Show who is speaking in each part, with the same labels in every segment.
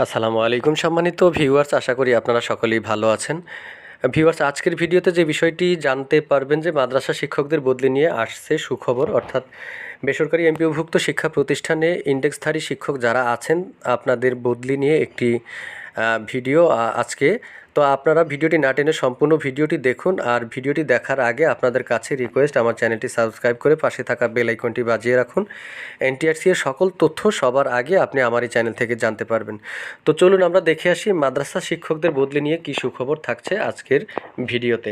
Speaker 1: আসসালামু আলাইকুম সম্মানিত ভিউয়ার্স, আশা করি আপনারা সকলেই ভালো আছেন। ভিউয়ার্স, আজকের ভিডিওতে যে বিষয়টি জানতে পারবেন যে মাদ্রাসা শিক্ষকদের বদলি নিয়ে আসছে সুখবর, অর্থাৎ বেসরকারি এমপিওভুক্ত শিক্ষা প্রতিষ্ঠানে ইন্ডেক্সধারী শিক্ষক যারা আছেন, আপনাদের বদলি নিয়ে একটি ভিডিও আজকে তো আপনারা ভিডিওটি না টেনে সম্পূর্ণ ভিডিওটি দেখুন আর ভিডিওটি দেখার আগে আপনাদের কাছে রিকোয়েস্ট আমার চ্যানেলটি সাবস্ক্রাইব করে পাশে থাকা বেল আইকনটি বাজিয়ে রাখুন। এনটিআরসি এর সকল তথ্য সবার আগে আপনি আমার এই চ্যানেল থেকে জানতে পারবেন। তো চলুন আমরা দেখে আসি মাদ্রাসা শিক্ষকদের বদলি নিয়ে কী সুখবর থাকছে আজকের ভিডিওতে।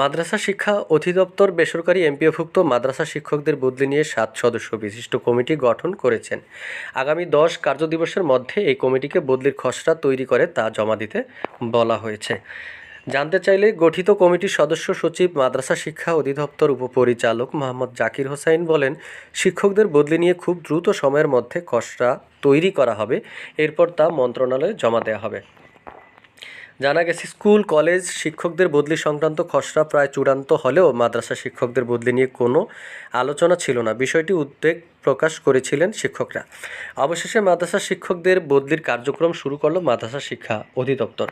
Speaker 1: মাদ্রাসা শিক্ষা অধিদপ্তর বেসরকারি এমপিওভুক্ত মাদ্রাসা শিক্ষকদের বদলি নিয়ে সাত সদস্য বিশিষ্ট কমিটি গঠন করেছেন। আগামী দশ কার্যদিবসের মধ্যে এই কমিটিকে বদলির খসড়া তৈরি করে তা জমা দিতে বলা হয়েছে। জানতে চাইলে গঠিত কমিটির সদস্য সচিব, মাদ্রাসা শিক্ষা অধিদপ্তর উপপরিচালক মোহাম্মদ জাকির হোসাইন বলেন, শিক্ষকদের বদলি নিয়ে খুব দ্রুত সময়ের মধ্যে খসড়া তৈরি করা হবে। এরপর তা মন্ত্রণালয়ে জমা দেওয়া হবে। জানা গেছে, স্কুল, কলেজ শিক্ষকদের বদলি সংক্রান্ত খসড়া প্রায় চূড়ান্ত হলেও মাদ্রাসা শিক্ষকদের বদলি নিয়ে কোনো আলোচনা ছিল না। বিষয়টি উদ্বেগ প্রকাশ করেছিলেন শিক্ষকরা। অবশেষে মাদ্রাসা শিক্ষকদের বদলির কার্যক্রম শুরু করল মাদ্রাসা শিক্ষা অধিদপ্তর।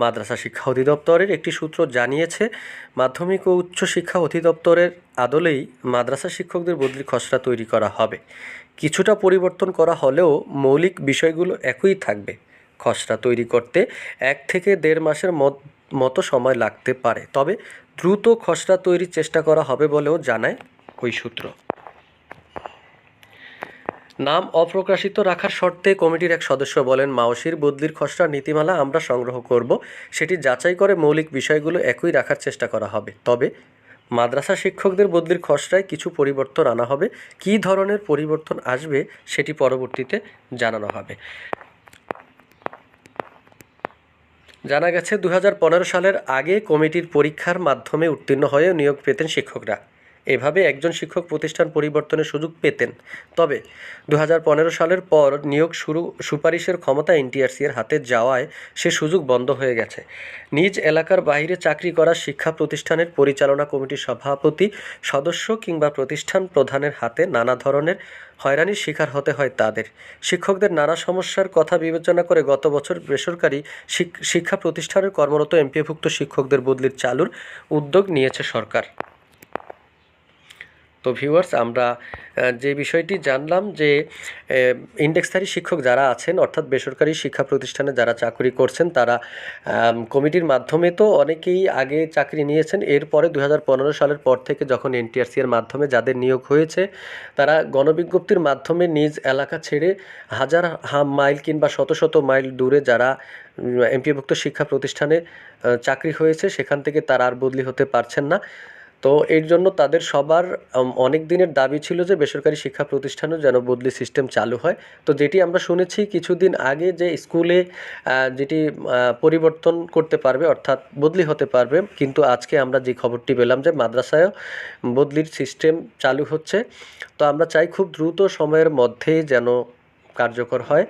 Speaker 1: মাদ্রাসা শিক্ষা অধিদপ্তরের একটি সূত্র জানিয়েছে, মাধ্যমিক ও উচ্চ শিক্ষা অধিদপ্তরের আদলেই মাদ্রাসা শিক্ষকদের বদলির খসড়া তৈরি করা হবে। কিছুটা পরিবর্তন করা হলেও মৌলিক বিষয়গুলো একই থাকবে। খসড়া তৈরি করতে এক থেকে দেড় মাসের মত- সময় লাগতে পারে। তবে দ্রুত খসড়া তৈরির চেষ্টা করা হবে বলেও জানায় ওই সূত্র। নাম অপ্রকাশিত রাখার শর্তে কমিটির এক সদস্য বলেন মাওসির বদলির খসড়া নীতিমালা আমরা সংগ্রহ করব। সেটি যাচাই করে মৌলিক বিষয়গুলো একই রাখার চেষ্টা করা হবে। তবে মাদ্রাসা শিক্ষকদের বদলির খসড়ায় কিছু পরিবর্তন আনা হবে। কী ধরনের পরিবর্তন আসবে সেটি পরবর্তীতে জানানো হবে। জানা গেছে দু হাজার পনেরো সালের আগে কমিটির পরীক্ষার মাধ্যমে উত্তীর্ণ হয়ে নিয়োগ পেতেন শিক্ষকরা। এভাবে একজন শিক্ষক প্রতিষ্ঠান পরিবর্তনের সুযোগ পেতেন। তবে দু হাজার পনেরো সালের পর নিয়োগ শুরু, সুপারিশের ক্ষমতা এনটিআরসি এর হাতে যাওয়ায় সে সুযোগ বন্ধ হয়ে গেছে। নিজ এলাকার বাইরে চাকরি করা শিক্ষা প্রতিষ্ঠানের পরিচালনা কমিটির সভাপতি, সদস্য কিংবা প্রতিষ্ঠান প্রধানের হাতে নানা ধরনের হয়রানির শিকার হতে হয় তাদের। শিক্ষকদের নানা সমস্যার কথা বিবেচনা করে গত বছর বেসরকারি শিক্ষা প্রতিষ্ঠানের কর্মরত এমপিভুক্ত শিক্ষকদের বদলির চালুর উদ্যোগ নিয়েছে সরকার। তো ভিউয়ার্স আমরা যে বিষয়টি জানলাম যে ইন্ডেক্সধারী শিক্ষক যারা আছেন, অর্থাৎ বেসরকারি শিক্ষা প্রতিষ্ঠানে যারা চাকরি করছেন, তারা কমিটির মাধ্যমে তো অনেকেই আগে চাকরি নিয়েছেন। এরপরে দু হাজার পনেরো সালের পর থেকে যখন এনটিআরসি এর মাধ্যমে যাদের নিয়োগ হয়েছে, তারা গণবিজ্ঞপ্তির মাধ্যমে নিজ এলাকা ছেড়ে হাজার মাইল কিংবা শত শত মাইল দূরে যারা এমপিভুক্ত শিক্ষা প্রতিষ্ঠানে চাকরি হয়েছে, সেখান থেকে তারা আর বদলি হতে পারছেন না। তো এর জন্য তাদের সবার অনেক দিনের দাবি ছিল যে বেসরকারি শিক্ষা প্রতিষ্ঠানেও যেন বদলি সিস্টেম চালু হয়। তো যেটি আমরা শুনেছি কিছুদিন আগে যে স্কুলে যেটি পরিবর্তন করতে পারবে, অর্থাৎ বদলি হতে পারবে, কিন্তু আজকে আমরা যে খবরটি পেলাম যে মাদ্রাসায়ও বদলির সিস্টেম চালু হচ্ছে। তো আমরা চাই খুব দ্রুত সময়ের মধ্যেই যেন কার্যকর হয়।